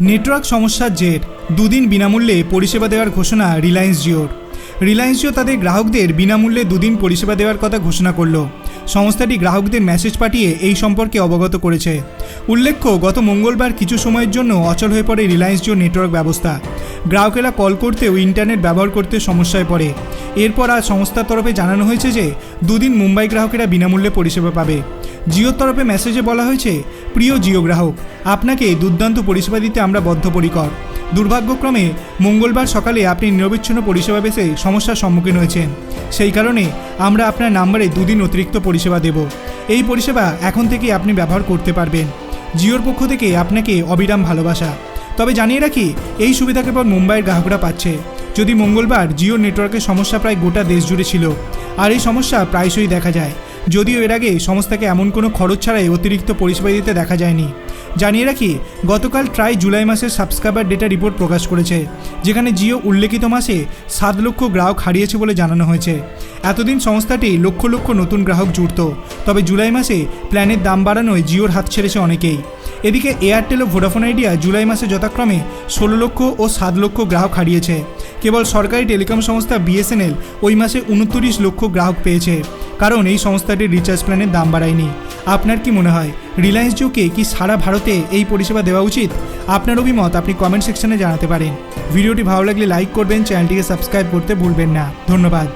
Network সমস্যার জের। দুদিন বিনামূল্যে পরিষেবা দেওয়ার ঘোষণা রিলায়েন্স জিওর। রিলায়েন্স জিও তাদের গ্রাহকদের বিনামূল্যে দুদিন পরিষেবা দেওয়ার কথা ঘোষণা করল। সংস্থাটি গ্রাহকদের মেসেজ পাঠিয়ে এই সম্পর্কে অবগত করেছে। উল্লেখ্য, গত মঙ্গলবার কিছু সময়ের জন্য অচল হয়ে পড়ে রিলায়েন্স জিও নেটওয়ার্ক ব্যবস্থা। গ্রাহকেরা কল করতে ও ইন্টারনেট ব্যবহার করতে সমস্যায় পড়ে। এরপর আজ সংস্থার তরফে জানানো হয়েছে যে, দুদিন মুম্বাই গ্রাহকেরা বিনামূল্যে পরিষেবা পাবে। জিওর তরফে মেসেজে বলা হয়েছে, প্রিয় জিও গ্রাহক, আপনাকে দুর্দান্ত পরিষেবা দিতে আমরা বদ্ধপরিকর। দুর্ভাগ্যক্রমে মঙ্গলবার সকালে আপনি নিরবিচ্ছিন্ন পরিষেবা বেসে সমস্যার সম্মুখীন হয়েছেন। সেই কারণে আমরা আপনার নাম্বারে দুদিন অতিরিক্ত পরিষেবা দেব। এই পরিষেবা এখন থেকে আপনি ব্যবহার করতে পারবেন। জিওর পক্ষ থেকে আপনাকে অবিরাম ভালোবাসা। তবে জানিয়ে রাখি, এই সুবিধা কেবল মুম্বাইয়ের গ্রাহকরা পাচ্ছে। যদি মঙ্গলবার জিও নেটওয়ার্কের সমস্যা প্রায় গোটা দেশ জুড়ে ছিল, আর এই সমস্যা প্রায়শই দেখা যায়। যদিও এর আগে সংস্থাকে এমন কোনো খরচ ছাড়াই অতিরিক্ত পরিষেবা দিতে দেখা যায়নি। জানিয়ে রাখি, গতকাল ট্রাই জুলাই মাসের সাবস্ক্রাইবার ডেটা রিপোর্ট প্রকাশ করেছে, যেখানে জিও উল্লেখিত মাসে সাত লক্ষ গ্রাহক হারিয়েছে বলে জানানো হয়েছে। এতদিন সংস্থাটি লক্ষ লক্ষ নতুন গ্রাহক জুড়ত, তবে জুলাই মাসে প্ল্যানের দাম বাড়ানোয় জিওর হাত ছেড়েছে অনেকেই। এদিকে এয়ারটেল ও ভোডাফোন আইডিয়া জুলাই মাসে যথাক্রমে ষোলো লক্ষ ও সাত লক্ষ গ্রাহক হারিয়েছে। কেবল সরকারি টেলিকম সংস্থা বিএসএনএল ওই মাসে উনত্রিশ লক্ষ গ্রাহক পেয়েছে। কারণ এই সংস্থাটির রিচার্জ প্ল্যানের দাম বাড়ায়নি। আপনার কি মনে হয় রিলায়েন্স জিওকে কি সারা ভারতে এই পরিষেবা দেওয়া উচিত? আপনার অভিমত আপনি কমেন্ট সেকশনে জানাতে পারেন। ভিডিওটি ভালো লাগলে লাইক করবেন চ্যানেলটিকে সাবস্ক্রাইব করতে ভুলবেন না। ধন্যবাদ।